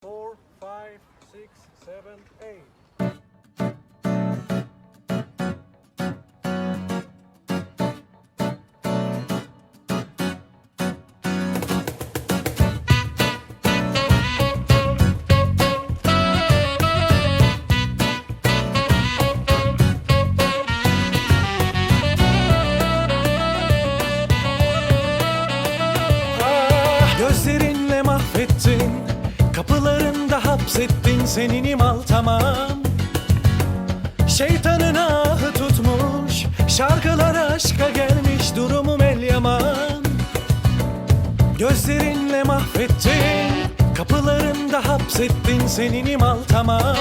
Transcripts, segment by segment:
four, five, six, seven, eight. Ah, Hapsettin senin imal tamam. Şeytanın ahı tutmuş Şarkılar aşka gelmiş durumum el yaman. Gözlerinle mahvettin Kapılarında hapsettin senin imal tamam.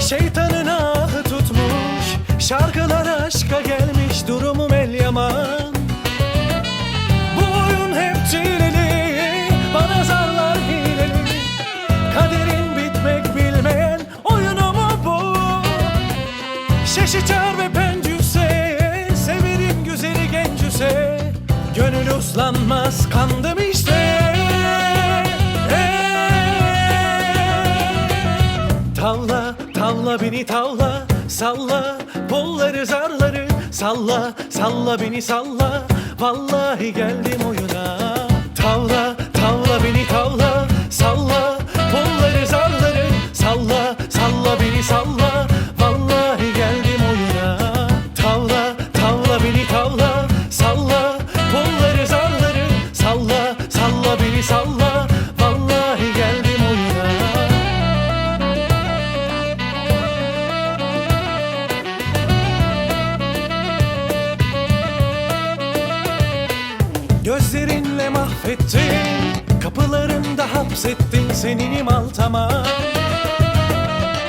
Şeytanın ahı tutmuş Şarkılar aşka gelmiş durumum el yaman Şeşi çağır ve pencüse Severim güzeli gencüse. Gönül uslanmaz kandım işte. Tavla, tavla beni tavla Salla, kolları zarları Salla, salla beni salla. Vallahi geldim oyuna. Tavla mahvettin Kapılarında hapsettin senin imal tamam.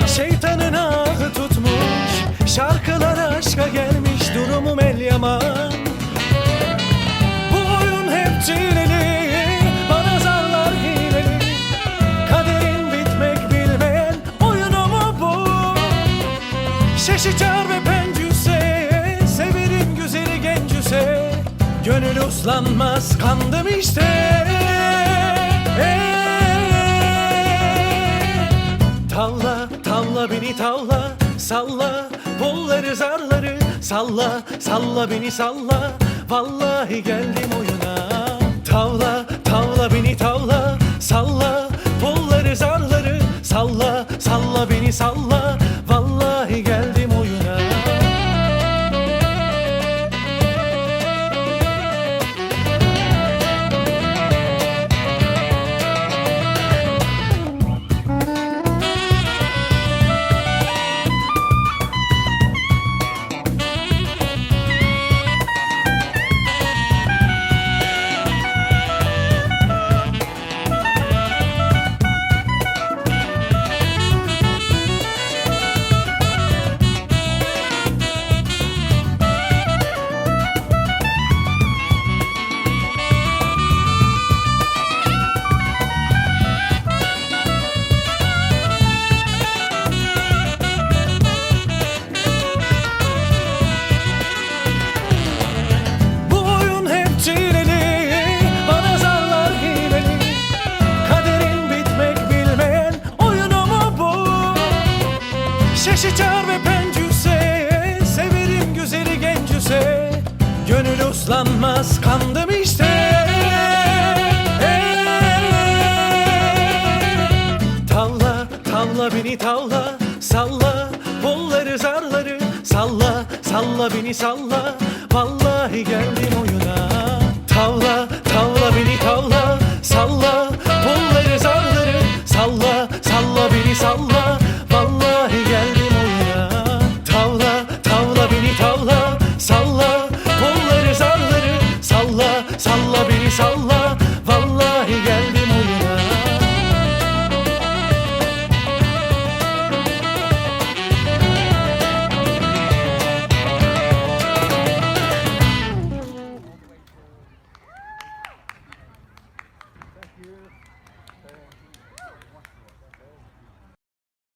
Şeytanın ahı tutmuş Şarkılar aşka gelmiş durumum el yaman. Bu oyun hep çileli Bana zarlar hileli. Kaderin bitmek bilmeyen oyunu mu bu? Şeşi çağır Gönül uslanmaz kandım işte. Tavla tavla beni tavla Salla. Kolları zarları Salla salla beni salla. Vallahi geldim oyuna. Tavla uslanmaz kandım işte. Tavla tavla beni tavla salla. Bolları zarları salla salla beni salla. Vallahi geldim oyuna. Tavla